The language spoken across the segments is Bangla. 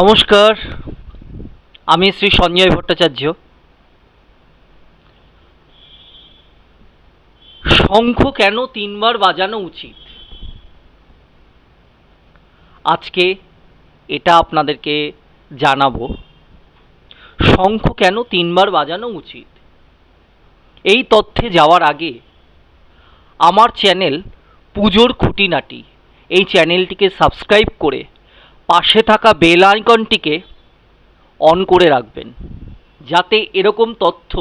নমস্কার, আমি শ্রী সঞ্জয় ভট্টাচার্য। শঙ্খ কেন তিনবার বাজানো উচিত? আজকে এটা আপনাদেরকে জানাব। শঙ্খ কেন তিনবার বাজানো উচিত? এই তথ্যে যাওয়ার আগে আমার চ্যানেল পুজোর খুঁটিনাটি, এই চ্যানেলটিকে সাবস্ক্রাইব করে পাশে থাকা বেল আইকনটিকে অন করে রাখবেন, যাতে এরকম তথ্য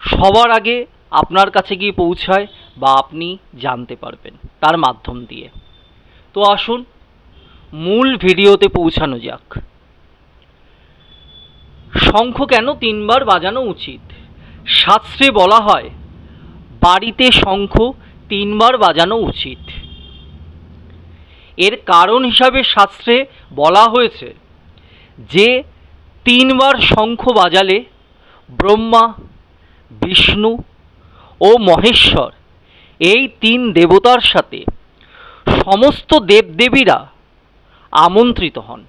সবার আগে আপনার কাছে গিয়ে পৌঁছায় বা আপনি জানতে পারবেন তার মাধ্যম দিয়ে। তো আসুন, মূল ভিডিওতে পৌঁছানো যাক। শঙ্খ কেন তিনবার বাজানো উচিত? শাস্ত্রে বলা হয়, বাড়িতে শঙ্খ তিনবার বাজানো উচিত। এর কারণ হিসাবে শাস্ত্রে বলা হয়েছে যে তিনবার শঙ্খ বাজালে ব্রহ্মা, বিষ্ণু ও মহেশ্বর এই তিন দেবতার সাথে সমস্ত দেবদেবীরা আমন্ত্রিত হন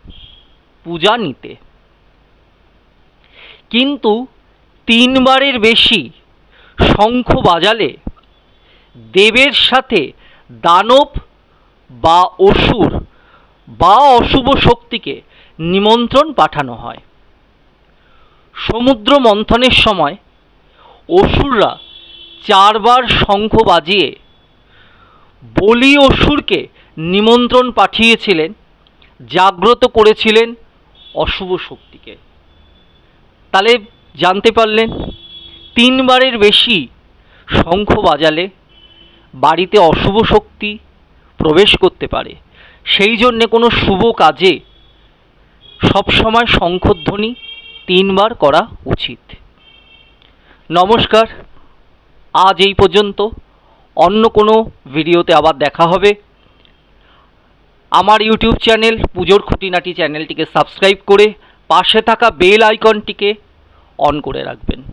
পূজা নিতে। কিন্তু তিনবারের বেশি শঙ্খ বাজালে দেবের সাথে দানব বা অসুর, বা অশুভ শক্তিকে নিমন্ত্রণ পাঠানো হয়। সমুদ্র মন্থনের সময় অসুররা চারবার শঙ্খ বাজিয়ে বলি অসুরকে নিমন্ত্রণ পাঠিয়েছিলেন, জাগ্রত করেছিলেন অশুভ শক্তিকে। তাহলে জানতে পারলেন, তিনবারের বেশি শঙ্খ বাজালে বাড়িতে অশুভ শক্তি প্রবেশ করতে পারে। সেই জন্যে কোনো শুভ কাজে সবসময় শঙ্খধ্বনি তিনবার করা উচিত। নমস্কার, আজ এই পর্যন্ত। অন্য কোনো ভিডিওতে আবার দেখা হবে। আমার ইউটিউব চ্যানেল পুজোর খুঁটিনাটি চ্যানেলটিকে সাবস্ক্রাইব করে পাশে থাকা বেল আইকনটিকে অন করে রাখবেন।